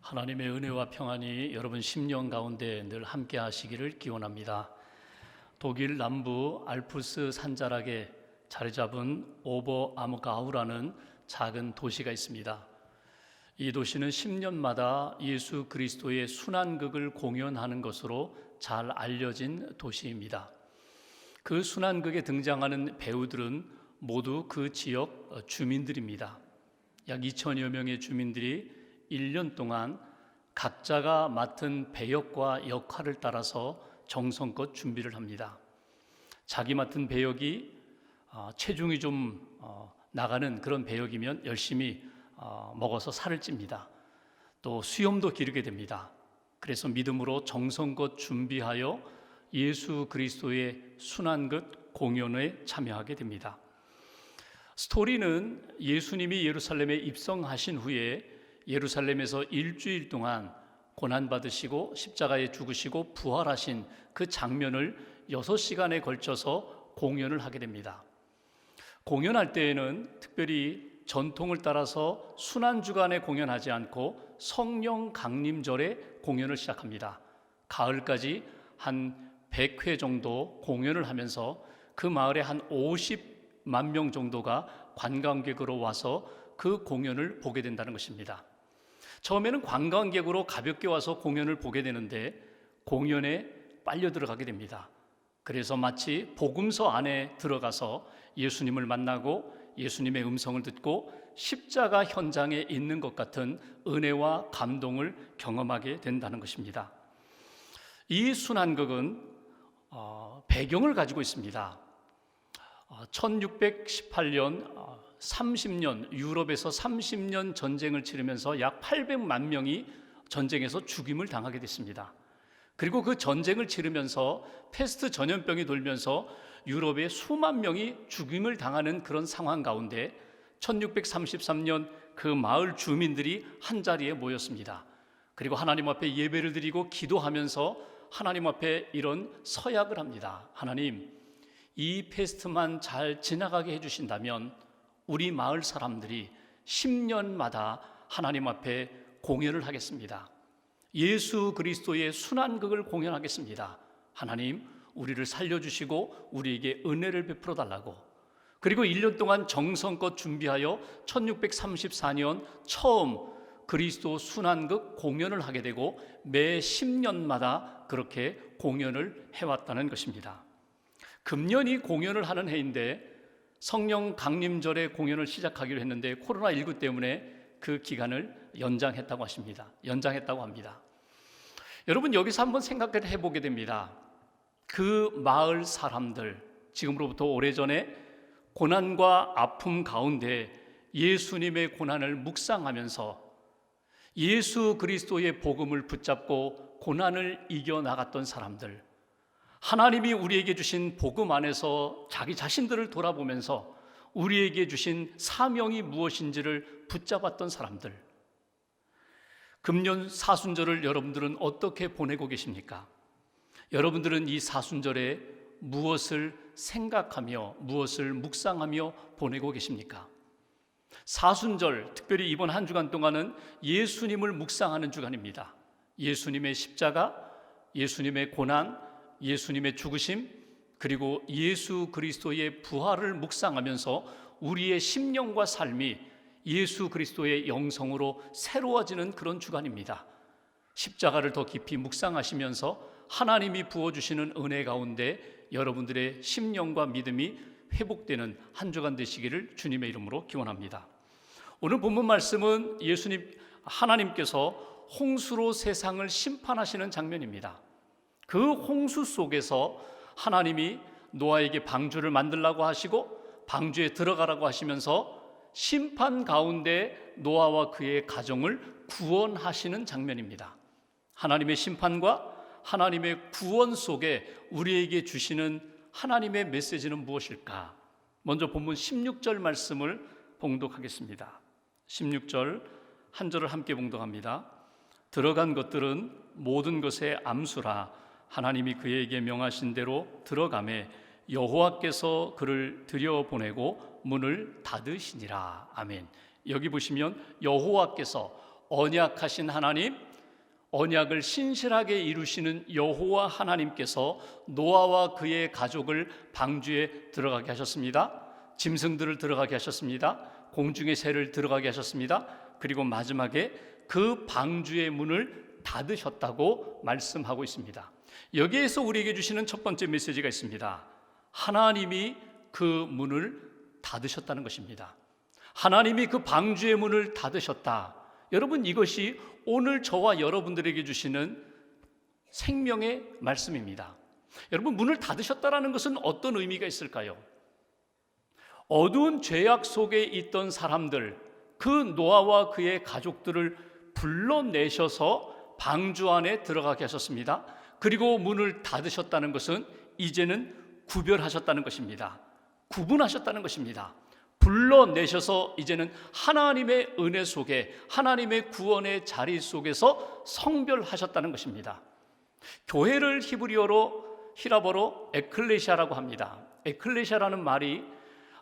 하나님의 은혜와 평안이 여러분 심령 가운데 늘 함께 하시기를 기원합니다. 독일 남부 알프스 산자락에 자리 잡은 오버 아무가우라는 작은 도시가 있습니다. 이 도시는 10년마다 예수 그리스도의 순환극을 공연하는 것으로 잘 알려진 도시입니다. 그 순환극에 등장하는 배우들은 모두 그 지역 주민들입니다. 약 2천여 명의 주민들이 1년 동안 각자가 맡은 배역과 역할을 따라서 정성껏 준비를 합니다. 자기 맡은 배역이 어, 체중이 좀 어, 나가는 그런 배역이면 열심히 어, 먹어서 살을 찝니다. 또 수염도 기르게 됩니다. 그래서 믿음으로 정성껏 준비하여 예수 그리스도의 순환긋 공연에 참여하게 됩니다. 스토리는 예수님이 예루살렘에 입성하신 후에 예루살렘에서 일주일 동안 고난받으시고 십자가에 죽으시고 부활하신 그 장면을 여섯 시간에 걸쳐서 공연을 하게 됩니다. 공연할 때에는 특별히 전통을 따라서 순환주간에 공연하지 않고 성령 강림절에 공연을 시작합니다. 가을까지 한 100회 정도 공연을 하면서 그 마을에 한 50만 명 정도가 관광객으로 와서 그 공연을 보게 된다는 것입니다. 처음에는 관광객으로 가볍게 와서 공연을 보게 되는데 공연에 빨려 들어가게 됩니다. 그래서 마치 복음서 안에 들어가서 예수님을 만나고 예수님의 음성을 듣고 십자가 현장에 있는 것 같은 은혜와 감동을 경험하게 된다는 것입니다. 이 순환극은 어, 배경을 가지고 있습니다. 어, 1618년 30년 유럽에서 30년 전쟁을 치르면서 약 800만 명이 전쟁에서 죽임을 당하게 됐습니다. 그리고 그 전쟁을 치르면서 패스트 전염병이 돌면서 유럽에 수만 명이 죽임을 당하는 그런 상황 가운데 1633년 그 마을 주민들이 한 자리에 모였습니다. 그리고 하나님 앞에 예배를 드리고 기도하면서 하나님 앞에 이런 서약을 합니다. 하나님, 이 패스트만 잘 지나가게 해주신다면 우리 마을 사람들이 10년마다 하나님 앞에 공연을 하겠습니다. 예수 그리스도의 순환극을 공연하겠습니다. 하나님, 우리를 살려주시고 우리에게 은혜를 베풀어 달라고. 그리고 1년 동안 정성껏 준비하여 1634년 처음 그리스도 순환극 공연을 하게 되고 매 10년마다 그렇게 공연을 해왔다는 것입니다. 금년이 공연을 하는 해인데 성령 강림절에 공연을 시작하기로 했는데 코로나19 때문에 그 기간을 연장했다고 하십니다. 연장했다고 합니다. 여러분 여기서 한번 생각해 보게 됩니다. 그 마을 사람들 지금으로부터 오래전에 고난과 아픔 가운데 예수님의 고난을 묵상하면서 예수 그리스도의 복음을 붙잡고 고난을 이겨 나갔던 사람들 하나님이 우리에게 주신 복음 안에서 자기 자신들을 돌아보면서 우리에게 주신 사명이 무엇인지를 붙잡았던 사람들. 금년 사순절을 여러분들은 어떻게 보내고 계십니까? 여러분들은 이 사순절에 무엇을 생각하며 무엇을 묵상하며 보내고 계십니까? 사순절, 특별히 이번 한 주간 동안은 예수님을 묵상하는 주간입니다. 예수님의 십자가, 예수님의 고난, 예수님의 죽으심 그리고 예수 그리스도의 부활을 묵상하면서 우리의 심령과 삶이 예수 그리스도의 영성으로 새로워지는 그런 주간입니다. 십자가를 더 깊이 묵상하시면서 하나님이 부어주시는 은혜 가운데 여러분들의 심령과 믿음이 회복되는 한 주간 되시기를 주님의 이름으로 기원합니다. 오늘 본문 말씀은 예수님 하나님께서 홍수로 세상을 심판하시는 장면입니다. 그 홍수 속에서 하나님이 노아에게 방주를 만들라고 하시고 방주에 들어가라고 하시면서 심판 가운데 노아와 그의 가정을 구원하시는 장면입니다. 하나님의 심판과 하나님의 구원 속에 우리에게 주시는 하나님의 메시지는 무엇일까? 먼저 본문 16절 말씀을 봉독하겠습니다. 16절 한 절을 함께 봉독합니다. 들어간 것들은 모든 것의 암수라 하나님이 그에게 명하신 대로 들어가매 여호와께서 그를 들여보내고 문을 닫으시니라. 아멘. 여기 보시면 여호와께서 언약하신 하나님, 언약을 신실하게 이루시는 여호와 하나님께서 노아와 그의 가족을 방주에 들어가게 하셨습니다. 짐승들을 들어가게 하셨습니다. 공중의 새를 들어가게 하셨습니다. 그리고 마지막에 그 방주의 문을 닫으셨다고 말씀하고 있습니다. 여기에서 우리에게 주시는 첫 번째 메시지가 있습니다. 하나님이 그 문을 닫으셨다는 것입니다. 하나님이 그 방주의 문을 닫으셨다. 여러분 이것이 오늘 저와 여러분들에게 주시는 생명의 말씀입니다. 여러분 문을 닫으셨다라는 것은 어떤 의미가 있을까요? 어두운 죄악 속에 있던 사람들, 그 노아와 그의 가족들을 불러내셔서 방주 안에 들어가게 하셨습니다. 그리고 문을 닫으셨다는 것은 이제는 구별하셨다는 것입니다. 구분하셨다는 것입니다. 불러내셔서 이제는 하나님의 은혜 속에 하나님의 구원의 자리 속에서 성별하셨다는 것입니다. 교회를 히브리어로 히라버로 에클레시아라고 합니다. 에클레시아라는 말이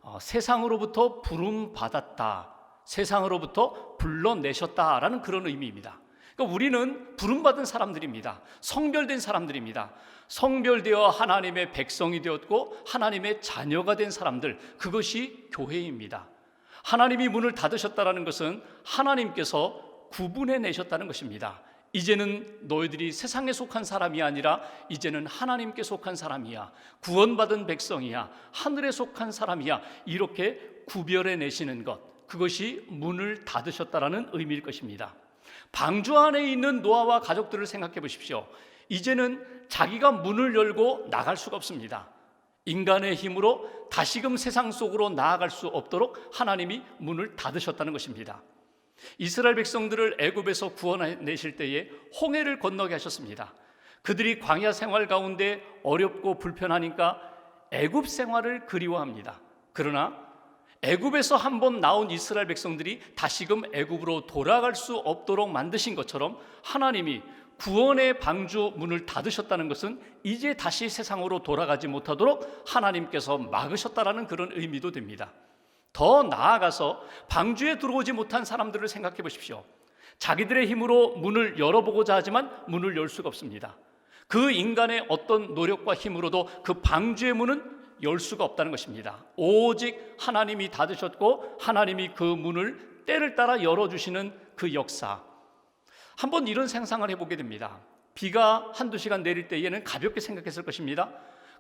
어, 세상으로부터 부름 받았다. 세상으로부터 불러내셨다라는 그런 의미입니다. 그러니까 우리는 부름받은 사람들입니다. 성별된 사람들입니다. 성별되어 하나님의 백성이 되었고 하나님의 자녀가 된 사람들 그것이 교회입니다. 하나님이 문을 닫으셨다라는 것은 하나님께서 구분해 내셨다는 것입니다. 이제는 너희들이 세상에 속한 사람이 아니라 이제는 하나님께 속한 사람이야. 구원받은 백성이야. 하늘에 속한 사람이야. 이렇게 구별해 내시는 것. 그것이 문을 닫으셨다라는 의미일 것입니다. 방주 안에 있는 노아와 가족들을 생각해 보십시오. 이제는 자기가 문을 열고 나갈 수가 없습니다. 인간의 힘으로 다시금 세상 속으로 나아갈 수 없도록 하나님이 문을 닫으셨다는 것입니다. 이스라엘 백성들을 애굽에서 구원내실 때에 홍해를 건너게 하셨습니다. 그들이 광야 생활 가운데 어렵고 불편하니까 애굽 생활을 그리워합니다. 그러나 애굽에서 한 번 나온 이스라엘 백성들이 다시금 애굽으로 돌아갈 수 없도록 만드신 것처럼 하나님이 구원의 방주 문을 닫으셨다는 것은 이제 다시 세상으로 돌아가지 못하도록 하나님께서 막으셨다라는 그런 의미도 됩니다. 더 나아가서 방주에 들어오지 못한 사람들을 생각해 보십시오. 자기들의 힘으로 문을 열어보고자 하지만 문을 열 수가 없습니다. 그 인간의 어떤 노력과 힘으로도 그 방주의 문은 열 수가 없다는 것입니다. 오직 하나님이 닫으셨고 하나님이 그 문을 때를 따라 열어주시는 그 역사. 한번 이런 상상을 해보게 됩니다. 비가 한두 시간 내릴 때에는 가볍게 생각했을 것입니다.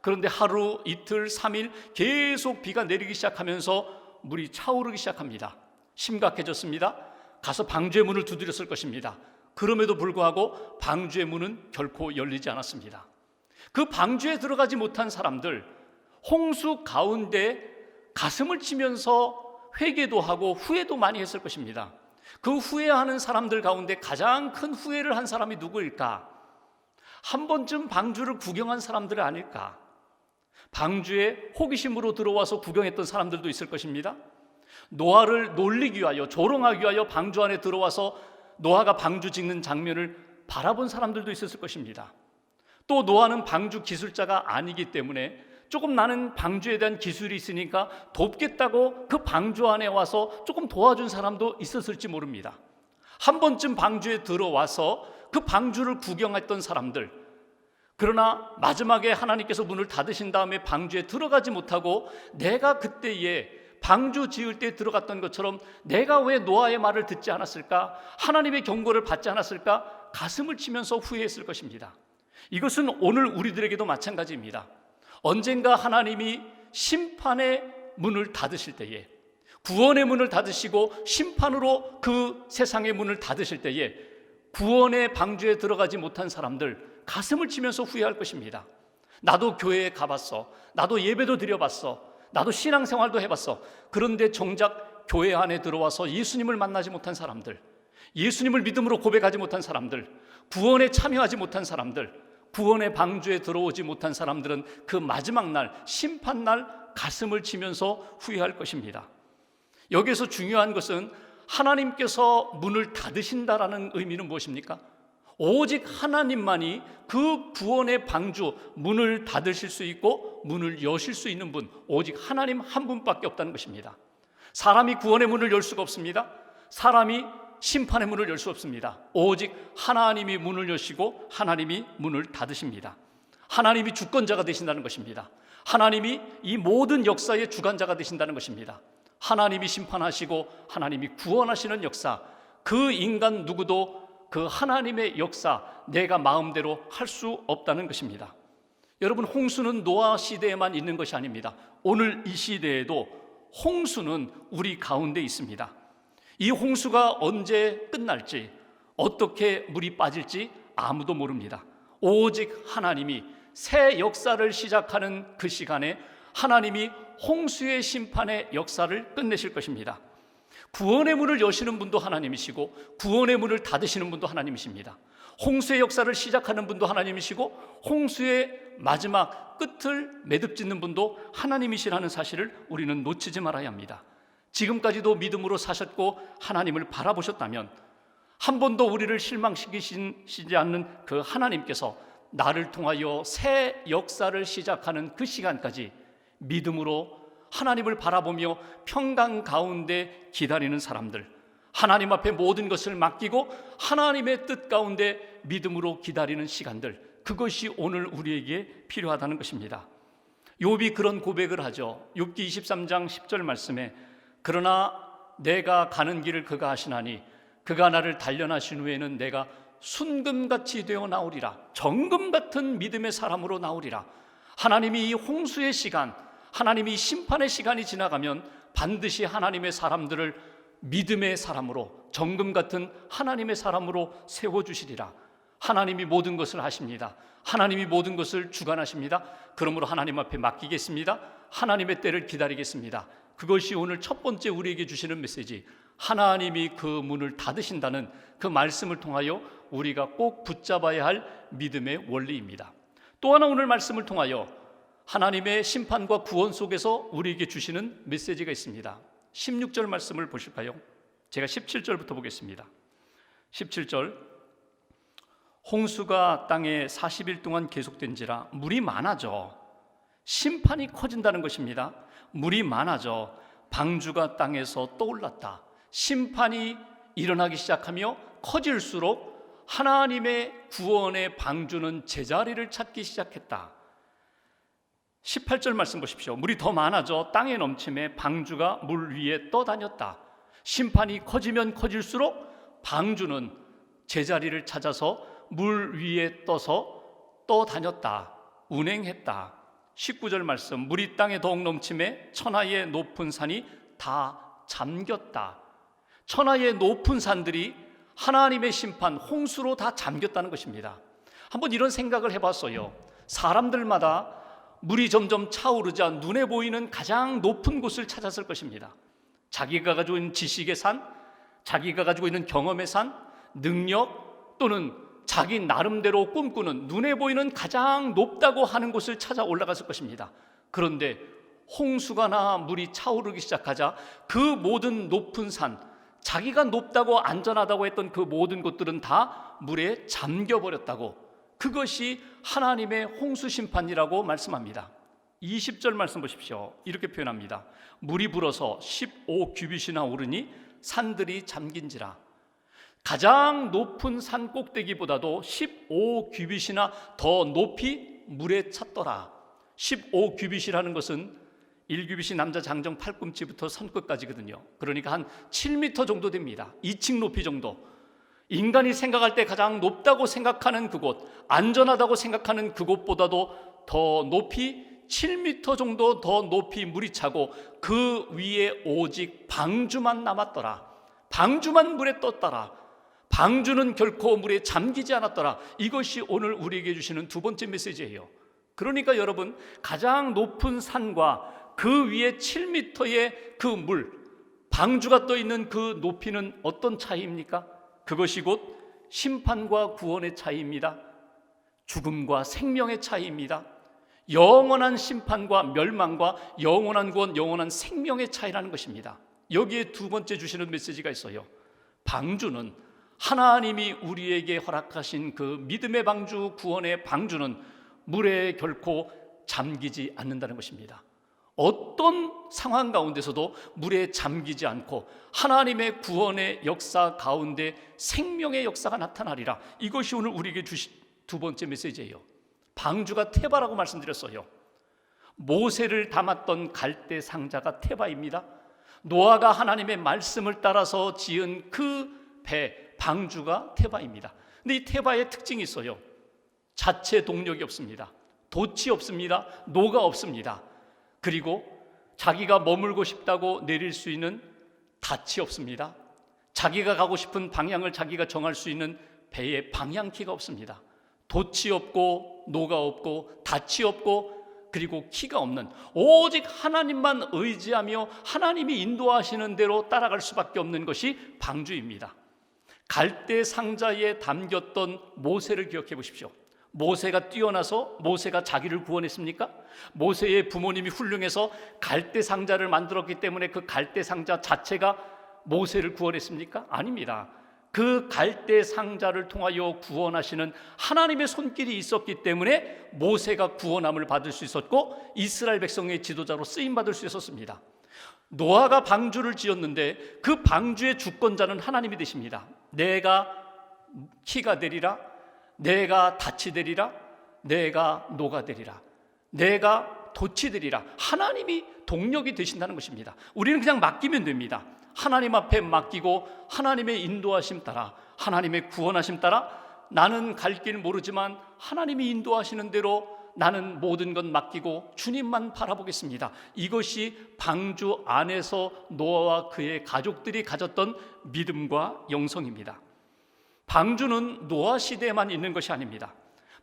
그런데 하루, 이틀, 삼일 계속 비가 내리기 시작하면서 물이 차오르기 시작합니다. 심각해졌습니다. 가서 방주의 문을 두드렸을 것입니다. 그럼에도 불구하고 방주의 문은 결코 열리지 않았습니다. 그 방주에 들어가지 못한 사람들, 홍수 가운데 가슴을 치면서 회개도 하고 후회도 많이 했을 것입니다. 그 후회하는 사람들 가운데 가장 큰 후회를 한 사람이 누구일까? 한 번쯤 방주를 구경한 사람들 아닐까? 방주에 호기심으로 들어와서 구경했던 사람들도 있을 것입니다. 노아를 놀리기 위하여 조롱하기 위하여 방주 안에 들어와서 노아가 방주 짓는 장면을 바라본 사람들도 있었을 것입니다. 또 노아는 방주 기술자가 아니기 때문에 조금 나는 방주에 대한 기술이 있으니까 돕겠다고 그 방주 안에 와서 조금 도와준 사람도 있었을지 모릅니다. 한 번쯤 방주에 들어와서 그 방주를 구경했던 사람들, 그러나 마지막에 하나님께서 문을 닫으신 다음에 방주에 들어가지 못하고 내가 그때에 방주 지을 때 들어갔던 것처럼 내가 왜 노아의 말을 듣지 않았을까? 하나님의 경고를 받지 않았을까? 가슴을 치면서 후회했을 것입니다. 이것은 오늘 우리들에게도 마찬가지입니다. 언젠가 하나님이 심판의 문을 닫으실 때에 구원의 문을 닫으시고 심판으로 그 세상의 문을 닫으실 때에 구원의 방주에 들어가지 못한 사람들 가슴을 치면서 후회할 것입니다. 나도 교회에 가봤어. 나도 예배도 드려봤어. 나도 신앙생활도 해봤어. 그런데 정작 교회 안에 들어와서 예수님을 만나지 못한 사람들, 예수님을 믿음으로 고백하지 못한 사람들, 구원에 참여하지 못한 사람들, 구원의 방주에 들어오지 못한 사람들은 그 마지막 날, 심판 날 가슴을 치면서 후회할 것입니다. 여기서 중요한 것은 하나님께서 문을 닫으신다라는 의미는 무엇입니까? 오직 하나님만이 그 구원의 방주 문을 닫으실 수 있고 문을 여실 수 있는 분 오직 하나님 한 분밖에 없다는 것입니다. 사람이 구원의 문을 열 수가 없습니다. 사람이 심판의 문을 열 수 없습니다. 오직 하나님이 문을 여시고 하나님이 문을 닫으십니다. 하나님이 주권자가 되신다는 것입니다. 하나님이 이 모든 역사의 주관자가 되신다는 것입니다. 하나님이 심판하시고 하나님이 구원하시는 역사, 그 인간 누구도 그 하나님의 역사 내가 마음대로 할 수 없다는 것입니다. 여러분 홍수는 노아 시대에만 있는 것이 아닙니다. 오늘 이 시대에도 홍수는 우리 가운데 있습니다. 이 홍수가 언제 끝날지 어떻게 물이 빠질지 아무도 모릅니다. 오직 하나님이 새 역사를 시작하는 그 시간에 하나님이 홍수의 심판의 역사를 끝내실 것입니다. 구원의 문을 여시는 분도 하나님이시고 구원의 문을 닫으시는 분도 하나님이십니다. 홍수의 역사를 시작하는 분도 하나님이시고 홍수의 마지막 끝을 매듭짓는 분도 하나님이시라는 사실을 우리는 놓치지 말아야 합니다. 지금까지도 믿음으로 사셨고 하나님을 바라보셨다면 한 번도 우리를 실망시키시지 않는 그 하나님께서 나를 통하여 새 역사를 시작하는 그 시간까지 믿음으로 하나님을 바라보며 평강 가운데 기다리는 사람들, 하나님 앞에 모든 것을 맡기고 하나님의 뜻 가운데 믿음으로 기다리는 시간들, 그것이 오늘 우리에게 필요하다는 것입니다. 욥이 그런 고백을 하죠. 욥기 23장 10절 말씀에 그러나 내가 가는 길을 그가 하시나니 그가 나를 단련하신 후에는 내가 순금같이 되어 나오리라. 정금 같은 믿음의 사람으로 나오리라. 하나님이 이 홍수의 시간, 하나님이 심판의 시간이 지나가면 반드시 하나님의 사람들을 믿음의 사람으로 정금 같은 하나님의 사람으로 세워 주시리라. 하나님이 모든 것을 하십니다. 하나님이 모든 것을 주관하십니다. 그러므로 하나님 앞에 맡기겠습니다. 하나님의 때를 기다리겠습니다. 그것이 오늘 첫 번째 우리에게 주시는 메시지. 하나님이 그 문을 닫으신다는 그 말씀을 통하여 우리가 꼭 붙잡아야 할 믿음의 원리입니다. 또 하나 오늘 말씀을 통하여 하나님의 심판과 구원 속에서 우리에게 주시는 메시지가 있습니다. 16절 말씀을 보실까요? 제가 17절부터 보겠습니다. 17절 홍수가 땅에 40일 동안 계속된지라 물이 많아져 심판이 커진다는 것입니다. 물이 많아져 방주가 땅에서 떠올랐다. 심판이 일어나기 시작하며 커질수록 하나님의 구원의 방주는 제자리를 찾기 시작했다. 18절 말씀 보십시오. 물이 더 많아져 땅에 넘침에 방주가 물 위에 떠다녔다. 심판이 커지면 커질수록 방주는 제자리를 찾아서 물 위에 떠서 떠다녔다. 운행했다. 19절 말씀. 물이 땅에 더욱 넘침에 천하의 높은 산이 다 잠겼다. 천하의 높은 산들이 하나님의 심판, 홍수로 다 잠겼다는 것입니다. 한번 이런 생각을 해 봤어요. 사람들마다 물이 점점 차오르자 눈에 보이는 가장 높은 곳을 찾았을 것입니다. 자기가 가지고 있는 지식의 산, 자기가 가지고 있는 경험의 산, 능력 또는 자기 나름대로 꿈꾸는 눈에 보이는 가장 높다고 하는 곳을 찾아 올라갔을 것입니다. 그런데 홍수가 나 물이 차오르기 시작하자 그 모든 높은 산, 자기가 높다고 안전하다고 했던 그 모든 곳들은 다 물에 잠겨 버렸다고 그것이 하나님의 홍수 심판이라고 말씀합니다. 20절 말씀 보십시오. 이렇게 표현합니다. 물이 불어서 15 규빗이나 오르니 산들이 잠긴지라. 가장 높은 산 꼭대기보다도 15규빗이나 더 높이 물에 찼더라. 15규빗이라는 것은 1규빗이 남자 장정 팔꿈치부터 손끝까지거든요. 그러니까 한 7m 정도 됩니다. 2층 높이 정도. 인간이 생각할 때 가장 높다고 생각하는 그곳, 안전하다고 생각하는 그곳보다도 더 높이 7m 정도 더 높이 물이 차고 그 위에 오직 방주만 남았더라. 방주만 물에 떴더라. 방주는 결코 물에 잠기지 않았더라. 이것이 오늘 우리에게 주시는 두 번째 메시지예요. 그러니까 여러분 가장 높은 산과 그 위에 7m의 그 물, 방주가 떠 있는 그 높이는 어떤 차이입니까? 그것이 곧 심판과 구원의 차이입니다. 죽음과 생명의 차이입니다. 영원한 심판과 멸망과 영원한 구원, 영원한 생명의 차이라는 것입니다. 여기에 두 번째 주시는 메시지가 있어요. 방주는 하나님이 우리에게 허락하신 그 믿음의 방주, 구원의 방주는 물에 결코 잠기지 않는다는 것입니다. 어떤 상황 가운데서도 물에 잠기지 않고 하나님의 구원의 역사 가운데 생명의 역사가 나타나리라. 이것이 오늘 우리에게 주신 두 번째 메시지예요. 방주가 테바라고 말씀드렸어요. 모세를 담았던 갈대 상자가 테바입니다. 노아가 하나님의 말씀을 따라서 지은 그 배 방주가 테바입니다. 근데 이 테바의 특징이 있어요. 자체 동력이 없습니다. 돛이 없습니다. 노가 없습니다. 그리고 자기가 머물고 싶다고 내릴 수 있는 닻이 없습니다. 자기가 가고 싶은 방향을 자기가 정할 수 있는 배의 방향키가 없습니다. 돛이 없고 노가 없고 닻이 없고 그리고 키가 없는 오직 하나님만 의지하며 하나님이 인도하시는 대로 따라갈 수밖에 없는 것이 방주입니다. 갈대 상자에 담겼던 모세를 기억해 보십시오. 모세가 뛰어나서 모세가 자기를 구원했습니까? 모세의 부모님이 훌륭해서 갈대 상자를 만들었기 때문에 그 갈대 상자 자체가 모세를 구원했습니까? 아닙니다. 그 갈대 상자를 통하여 구원하시는 하나님의 손길이 있었기 때문에 모세가 구원함을 받을 수 있었고 이스라엘 백성의 지도자로 쓰임 받을 수 있었습니다. 노아가 방주를 지었는데 그 방주의 주권자는 하나님이 되십니다. 내가 키가 되리라, 내가 닻이 되리라, 내가 노가 되리라, 내가 돛이 되리라. 하나님이 동력이 되신다는 것입니다. 우리는 그냥 맡기면 됩니다. 하나님 앞에 맡기고 하나님의 인도하심 따라 하나님의 구원하심 따라 나는 갈 길 모르지만 하나님이 인도하시는 대로 나는 모든 것 맡기고 주님만 바라보겠습니다. 이것이 방주 안에서 노아와 그의 가족들이 가졌던 믿음과 영성입니다. 방주는 노아 시대에만 있는 것이 아닙니다.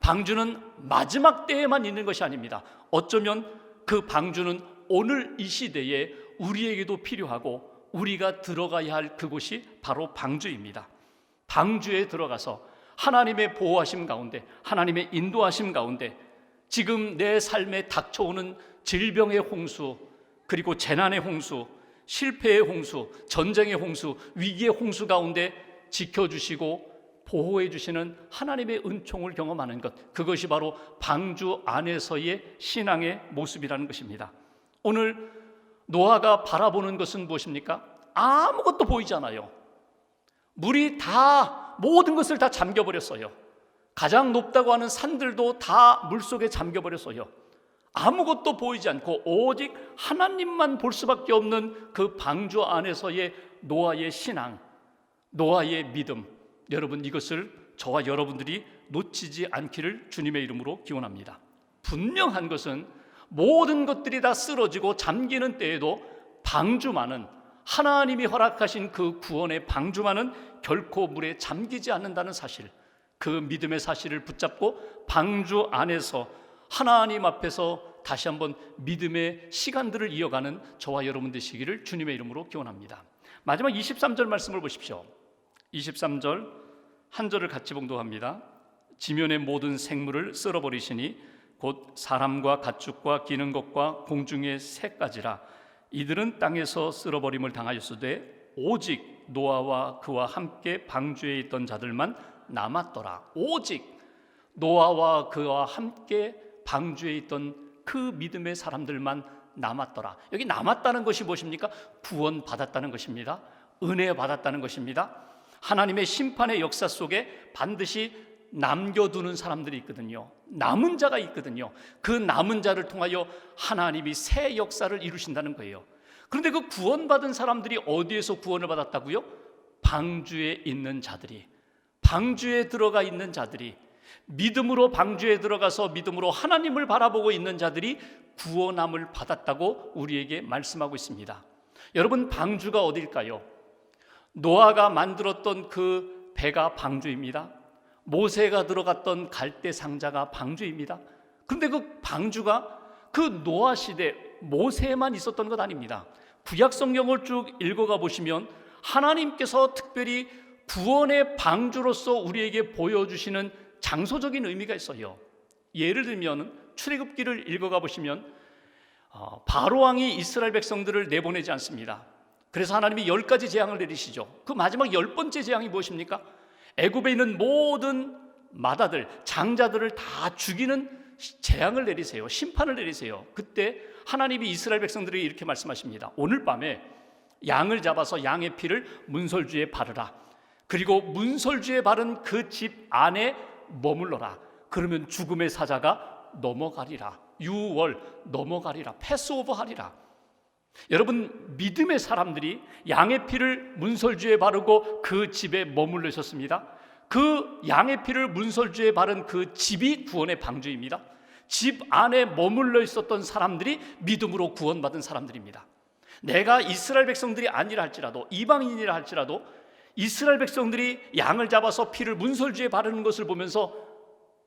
방주는 마지막 때에만 있는 것이 아닙니다. 어쩌면 그 방주는 오늘 이 시대에 우리에게도 필요하고 우리가 들어가야 할 그곳이 바로 방주입니다. 방주에 들어가서 하나님의 보호하심 가운데, 하나님의 인도하심 가운데 지금 내 삶에 닥쳐오는 질병의 홍수, 그리고 재난의 홍수, 실패의 홍수, 전쟁의 홍수, 위기의 홍수 가운데 지켜주시고 보호해 주시는 하나님의 은총을 경험하는 것 그것이 바로 방주 안에서의 신앙의 모습이라는 것입니다. 오늘 노아가 바라보는 것은 무엇입니까? 아무것도 보이잖아요. 물이 다 모든 것을 다 잠겨 버렸어요. 가장 높다고 하는 산들도 다 물속에 잠겨 버렸어요. 아무것도 보이지 않고 오직 하나님만 볼 수밖에 없는 그 방주 안에서의 노아의 신앙, 노아의 믿음, 여러분 이것을 저와 여러분들이 놓치지 않기를 주님의 이름으로 기원합니다. 분명한 것은 모든 것들이 다 쓰러지고 잠기는 때에도 방주만은 하나님이 허락하신 그 구원의 방주만은 결코 물에 잠기지 않는다는 사실, 그 믿음의 사실을 붙잡고 방주 안에서 하나님 앞에서 다시 한번 믿음의 시간들을 이어가는 저와 여러분 되시기를 주님의 이름으로 기원합니다. 마지막 23절 말씀을 보십시오. 23절 한 절을 같이 봉독합니다. 지면의 모든 생물을 쓸어버리시니 곧 사람과 가축과 기는 것과 공중의 새까지라 이들은 땅에서 쓸어버림을 당하였으되 오직 노아와 그와 함께 방주에 있던 자들만 남았더라. 오직 노아와 그와 함께 방주에 있던 그 믿음의 사람들만 남았더라. 여기 남았다는 것이 무엇입니까? 구원 받았다는 것입니다. 은혜 받았다는 것입니다. 하나님의 심판의 역사 속에 반드시 남겨두는 사람들이 있거든요. 남은 자가 있거든요. 그 남은 자를 통하여 하나님이 새 역사를 이루신다는 거예요. 그런데 그 구원받은 사람들이 어디에서 구원을 받았다고요? 방주에 있는 자들이, 방주에 들어가 있는 자들이, 믿음으로 방주에 들어가서 믿음으로 하나님을 바라보고 있는 자들이 구원함을 받았다고 우리에게 말씀하고 있습니다. 여러분, 방주가 어딜까요? 노아가 만들었던 그 배가 방주입니다. 모세가 들어갔던 갈대 상자가 방주입니다. 그런데 그 방주가 그 노아 시대 모세에만 있었던 것 아닙니다. 구약 성경을 쭉 읽어가 보시면 하나님께서 특별히 구원의 방주로서 우리에게 보여주시는 장소적인 의미가 있어요. 예를 들면 출애굽기를 읽어가 보시면 어, 바로 왕이 이스라엘 백성들을 내보내지 않습니다. 그래서 하나님이 열 가지 재앙을 내리시죠. 그 마지막 열 번째 재앙이 무엇입니까? 애굽에 있는 모든 마다들, 장자들을 다 죽이는 재앙을 내리세요. 심판을 내리세요. 그때 하나님이 이스라엘 백성들에게 이렇게 말씀하십니다. 오늘 밤에 양을 잡아서 양의 피를 문설주에 바르라. 그리고 문설주에 바른 그 집 안에 머물러라. 그러면 죽음의 사자가 넘어가리라. 유월 넘어가리라. 패스오버 하리라. 여러분 믿음의 사람들이 양의 피를 문설주에 바르고 그 집에 머물러 있었습니다. 그 양의 피를 문설주에 바른 그 집이 구원의 방주입니다. 집 안에 머물러 있었던 사람들이 믿음으로 구원받은 사람들입니다. 내가 이스라엘 백성들이 아니라 할지라도 이방인이라 할지라도 이스라엘 백성들이 양을 잡아서 피를 문설주에 바르는 것을 보면서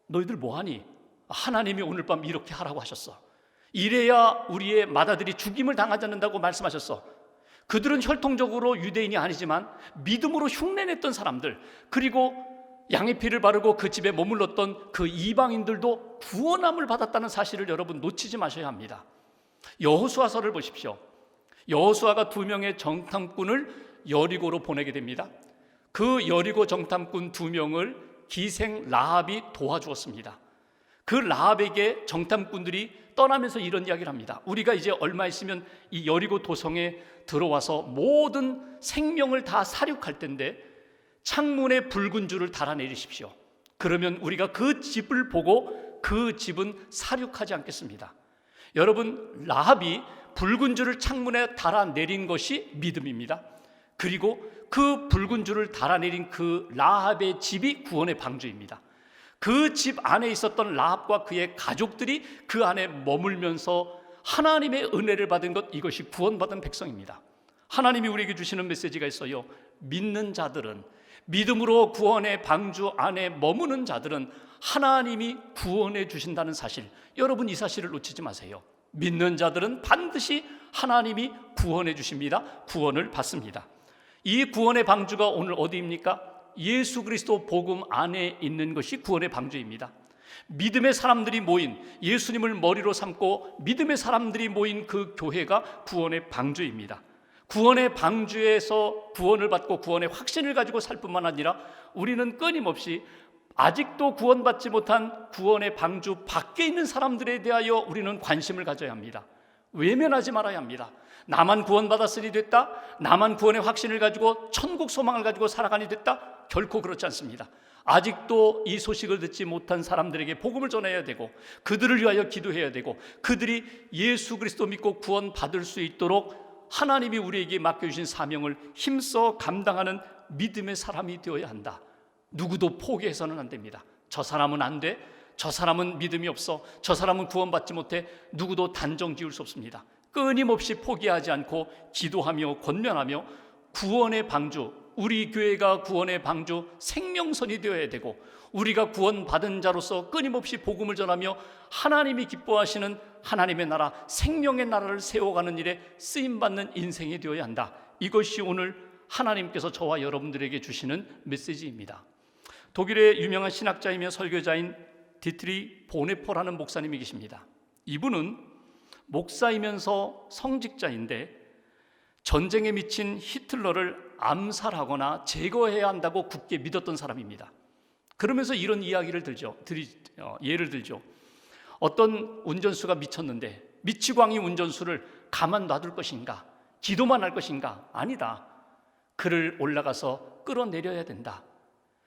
너희들 뭐하니? 하나님이 오늘 밤 이렇게 하라고 하셨어. 이래야 우리의 맏아들이 죽임을 당하지 않는다고 말씀하셨어. 그들은 혈통적으로 유대인이 아니지만 믿음으로 흉내냈던 사람들 그리고 양의 피를 바르고 그 집에 머물렀던 그 이방인들도 구원함을 받았다는 사실을 여러분 놓치지 마셔야 합니다. 여호수아서를 보십시오. 여호수아가 두 명의 정탐꾼을 여리고로 보내게 됩니다. 그 여리고 정탐꾼 두 명을 기생 라합이 도와주었습니다. 그 라합에게 정탐꾼들이 떠나면서 이런 이야기를 합니다. 우리가 이제 얼마 있으면 이 여리고 도성에 들어와서 모든 생명을 다 사륙할 텐데 창문에 붉은 줄을 달아내리십시오. 그러면 우리가 그 집을 보고 그 집은 사륙하지 않겠습니다. 여러분 라합이 붉은 줄을 창문에 달아내린 것이 믿음입니다. 그리고 그 붉은 줄을 달아내린 그 라합의 집이 구원의 방주입니다. 그 집 안에 있었던 라합과 그의 가족들이 그 안에 머물면서 하나님의 은혜를 받은 것 이것이 구원받은 백성입니다. 하나님이 우리에게 주시는 메시지가 있어요. 믿는 자들은 믿음으로 구원의 방주 안에 머무는 자들은 하나님이 구원해 주신다는 사실. 여러분 이 사실을 놓치지 마세요. 믿는 자들은 반드시 하나님이 구원해 주십니다. 구원을 받습니다. 이 구원의 방주가 오늘 어디입니까? 예수 그리스도 복음 안에 있는 것이 구원의 방주입니다. 믿음의 사람들이 모인 예수님을 머리로 삼고 믿음의 사람들이 모인 그 교회가 구원의 방주입니다. 구원의 방주에서 구원을 받고 구원의 확신을 가지고 살 뿐만 아니라 우리는 끊임없이 아직도 구원받지 못한 구원의 방주 밖에 있는 사람들에 대하여 우리는 관심을 가져야 합니다. 외면하지 말아야 합니다. 나만 구원받았으니 됐다. 나만 구원의 확신을 가지고 천국 소망을 가지고 살아가니 됐다. 결코 그렇지 않습니다. 아직도 이 소식을 듣지 못한 사람들에게 복음을 전해야 되고 그들을 위하여 기도해야 되고 그들이 예수 그리스도 믿고 구원 받을 수 있도록 하나님이 우리에게 맡겨주신 사명을 힘써 감당하는 믿음의 사람이 되어야 한다. 누구도 포기해서는 안 됩니다. 저 사람은 안 돼. 저 사람은 믿음이 없어. 저 사람은 구원받지 못해. 누구도 단정 지을 수 없습니다. 끊임없이 포기하지 않고 기도하며 권면하며 구원의 방주, 우리 교회가 구원의 방주 생명선이 되어야 되고 우리가 구원받은 자로서 끊임없이 복음을 전하며 하나님이 기뻐하시는 하나님의 나라, 생명의 나라를 세워가는 일에 쓰임받는 인생이 되어야 한다. 이것이 오늘 하나님께서 저와 여러분들에게 주시는 메시지입니다. 독일의 유명한 신학자이며 설교자인 디트리 보네포라는 목사님이 계십니다. 이분은 목사이면서 성직자인데 전쟁에 미친 히틀러를 암살하거나 제거해야 한다고 굳게 믿었던 사람입니다. 그러면서 이런 이야기를 들죠. 들이, 어, 예를 들죠. 어떤 운전수가 미쳤는데 미치광이 운전수를 가만 놔둘 것인가? 기도만 할 것인가? 아니다. 그를 올라가서 끌어내려야 된다.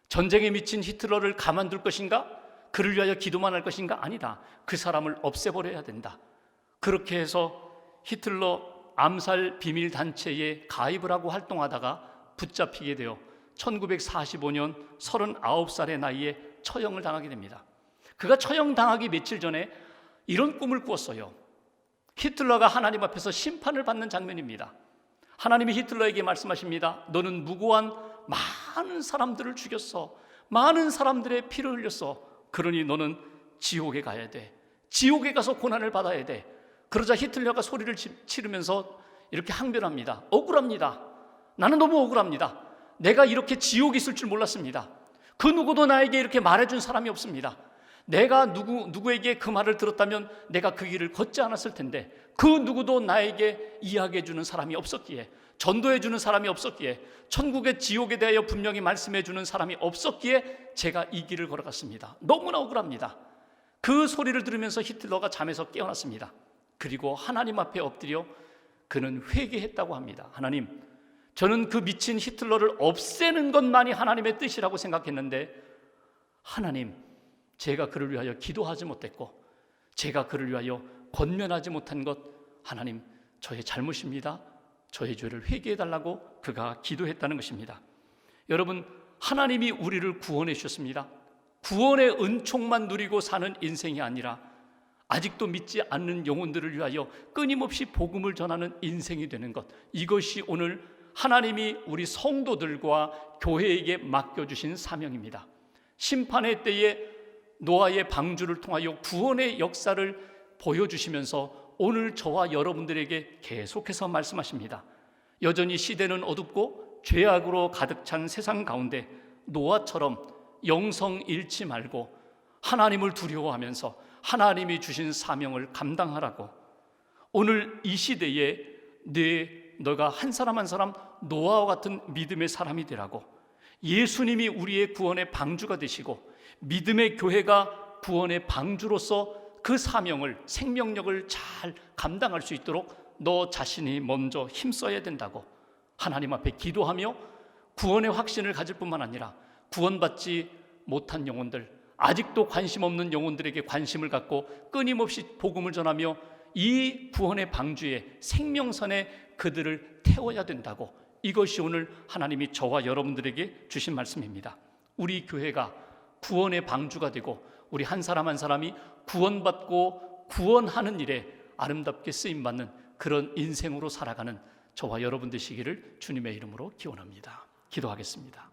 전쟁에 미친 히틀러를 가만둘 것인가? 그를 위하여 기도만 할 것인가? 아니다. 그 사람을 없애버려야 된다. 그렇게 해서 히틀러 암살 비밀 단체에 가입을 하고 활동하다가 붙잡히게 되어 1945년 39살의 나이에 처형을 당하게 됩니다. 그가 처형당하기 며칠 전에 이런 꿈을 꾸었어요. 히틀러가 하나님 앞에서 심판을 받는 장면입니다. 하나님이 히틀러에게 말씀하십니다. 너는 무고한 많은 사람들을 죽였어. 많은 사람들의 피를 흘렸어. 그러니 너는 지옥에 가야 돼. 지옥에 가서 고난을 받아야 돼. 그러자 히틀러가 소리를 치르면서 이렇게 항변합니다. 억울합니다. 나는 너무 억울합니다. 내가 이렇게 지옥이 있을 줄 몰랐습니다. 그 누구도 나에게 이렇게 말해준 사람이 없습니다. 내가 누구, 누구에게 그 말을 들었다면 내가 그 길을 걷지 않았을 텐데 그 누구도 나에게 이야기해주는 사람이 없었기에 전도해 주는 사람이 없었기에 천국의 지옥에 대하여 분명히 말씀해 주는 사람이 없었기에 제가 이 길을 걸어갔습니다. 너무나 억울합니다. 그 소리를 들으면서 히틀러가 잠에서 깨어났습니다. 그리고 하나님 앞에 엎드려 그는 회개했다고 합니다. 하나님, 저는 그 미친 히틀러를 없애는 것만이 하나님의 뜻이라고 생각했는데 하나님, 제가 그를 위하여 기도하지 못했고 제가 그를 위하여 권면하지 못한 것 하나님 저의 잘못입니다. 저의 죄를 회개해 달라고 그가 기도했다는 것입니다. 여러분, 하나님이 우리를 구원해 주셨습니다. 구원의 은총만 누리고 사는 인생이 아니라 아직도 믿지 않는 영혼들을 위하여 끊임없이 복음을 전하는 인생이 되는 것. 이것이 오늘 하나님이 우리 성도들과 교회에게 맡겨주신 사명입니다. 심판의 때에 노아의 방주를 통하여 구원의 역사를 보여주시면서 오늘 저와 여러분들에게 계속해서 말씀하십니다. 여전히 시대는 어둡고 죄악으로 가득 찬 세상 가운데 노아처럼 영성 잃지 말고 하나님을 두려워하면서 하나님이 주신 사명을 감당하라고 오늘 이 시대에 내 너가 한 사람 한 사람 노아와 같은 믿음의 사람이 되라고 예수님이 우리의 구원의 방주가 되시고 믿음의 교회가 구원의 방주로서 그 사명을 생명력을 잘 감당할 수 있도록 너 자신이 먼저 힘써야 된다고 하나님 앞에 기도하며 구원의 확신을 가질 뿐만 아니라 구원받지 못한 영혼들 아직도 관심 없는 영혼들에게 관심을 갖고 끊임없이 복음을 전하며 이 구원의 방주에 생명선에 그들을 태워야 된다고 이것이 오늘 하나님이 저와 여러분들에게 주신 말씀입니다. 우리 교회가 구원의 방주가 되고 우리 한 사람 한 사람이 구원받고 구원하는 일에 아름답게 쓰임 받는 그런 인생으로 살아가는 저와 여러분 되시기를 주님의 이름으로 기원합니다. 기도하겠습니다.